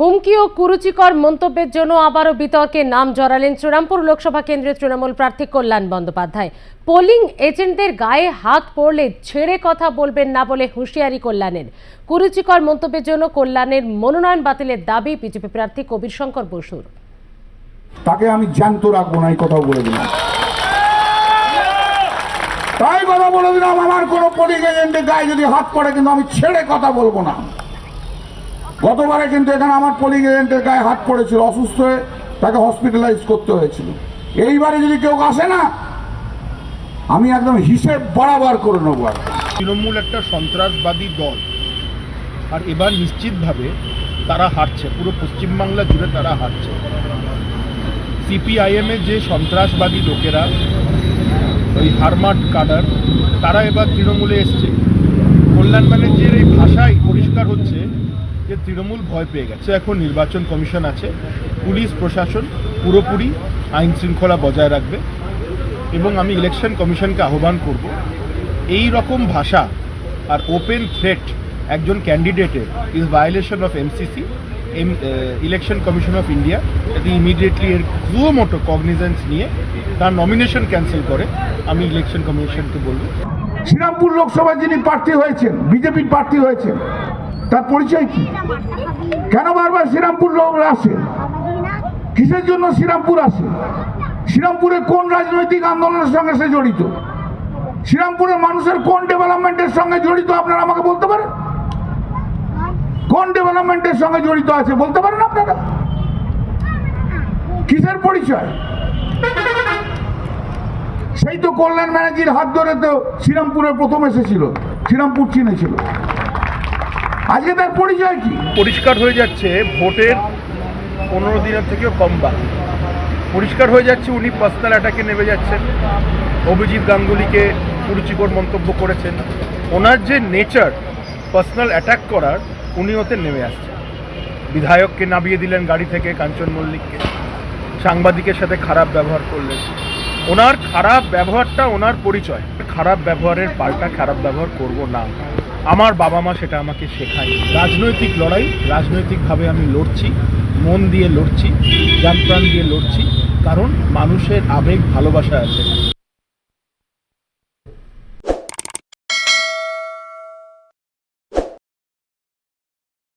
হুমকি ও কুরুচিকর মন্তব্যের জন্য আবারও বিতর্কে নাম জড়ালেন শ্রীরামপুর লোকসভা কেন্দ্রের তৃণমূল প্রার্থী কল্যাণ বন্দ্যোপাধ্যায়। পোলিং এজেন্টদের গায়ে হাত পড়লে ছেড়ে কথা বলবেন না বলে হুঁশিয়ারি কল্যাণের। কুরুচিকর মন্তব্যের জন্য কল্যাণের মনোনয়ন বাতিলের দাবি বিজেপি প্রার্থী কবির শঙ্কর বসুর। তাকে আমি জ্যান্ত রাখব না, এই কথাও বলে দিলাম। তাই কথা বলে দিলাম, আমার কোনো পোলিং এজেন্টের গায়ে যদি হাত পড়ে কিন্তু আমি ছেড়ে কথা বলব না। গতবারে কিন্তু এখানে আমার পোলিং এজেন্টের গায়ে হাত পড়েছিল, অসুস্থ হয়ে তাকে হসপিটালাইজ করতে হয়েছিল। এইবারে যদি কেউ আসে না, আমি একদম হিসেব বরাবর করে নেব আর তৃণমূল একটা সন্ত্রাসবাদী দল। আর এবার নিশ্চিতভাবে তারা হারছে, পুরো পশ্চিমবাংলা জুড়ে তারা হারছে। সিপিআইএমের যে সন্ত্রাসবাদী লোকেরা, ওই হারমাট কাডার তারা এবার তৃণমূলে এসছে। কল্যাণ ম্যানেজের এই ভাষাই পরিষ্কার হচ্ছে তৃণমূল ভয় পেয়ে গেছে। এখন নির্বাচন কমিশন আছে, পুলিশ, প্রশাসন, পুরোপুরি আইন শৃঙ্খলা বজায় রাখবে এবং আমি ইলেকশন কমিশনকে আহ্বান করব, এই রকম ভাষা আর ওপেন থ্রেট একজন ক্যান্ডিডেটের is violation of MCC M election commission of India যদি ইমিডিয়েটলি এর পুরো মোটো কগনিজেন্স নিয়ে তার নমিনেশন ক্যান্সেল করে, আমি ইলেকশন কমিশনকে বলব। শ্রীরামপুর লোকসভায় যিনি প্রার্থী হয়েছেন, বিজেপির প্রার্থী হয়েছেন তার পরিচয় কি? কেন বারবার শ্রীরামপুর লোক আসে? কিসের জন্য শ্রীরামপুর আসে? শ্রীরামপুরে কোন রাজনৈতিক আন্দোলনের সঙ্গে সে জড়িত? শ্রীরামপুরের মানুষের কোন ডেভেলপমেন্টের সঙ্গে জড়িত আপনারা আমাকে বলতে পারেন? কোন ডেভেলপমেন্টের সঙ্গে জড়িত আছে বলতে পারেন আপনারা? কিসের পরিচয়? সেই তো কল্যাণ ব্যানার্জির হাত ধরে তো শ্রীরামপুরে প্রথম এসেছিল, শ্রীরামপুর চিনেছিল আজকে তার পরিচয় কি? পরিষ্কার হয়ে যাচ্ছে, ভোটের পনেরো দিনের থেকেও কম বাকি। পরিষ্কার হয়ে যাচ্ছে, উনি পার্সোনাল অ্যাটাকে নেমে যাচ্ছেন। অভিজিৎ গাঙ্গুলিকে কুরুচিকর মন্তব্য করেছেন। ওনার যে নেচার পার্সোনাল অ্যাটাক করার, উনি ওতে নেমে আসছেন। বিধায়ককে নামিয়ে দিলেন গাড়ি থেকে কাঞ্চন মল্লিককে। সাংবাদিকের সাথে খারাপ ব্যবহার করলেন। ওনার খারাপ ব্যবহারটা ওনার পরিচয়। খারাপ ব্যবহারের পাল্টা খারাপ ব্যবহার করব না। আমার বাবা মা সেটা আমাকে শেখায়। রাজনৈতিক লড়াই, রাজনৈতিকভাবে আমি লড়ছি, মন দিয়ে লড়ছি প্রাণ দিয়ে লড়ছি, কারণ মানুষের আবেগ, ভালোবাসা আছে।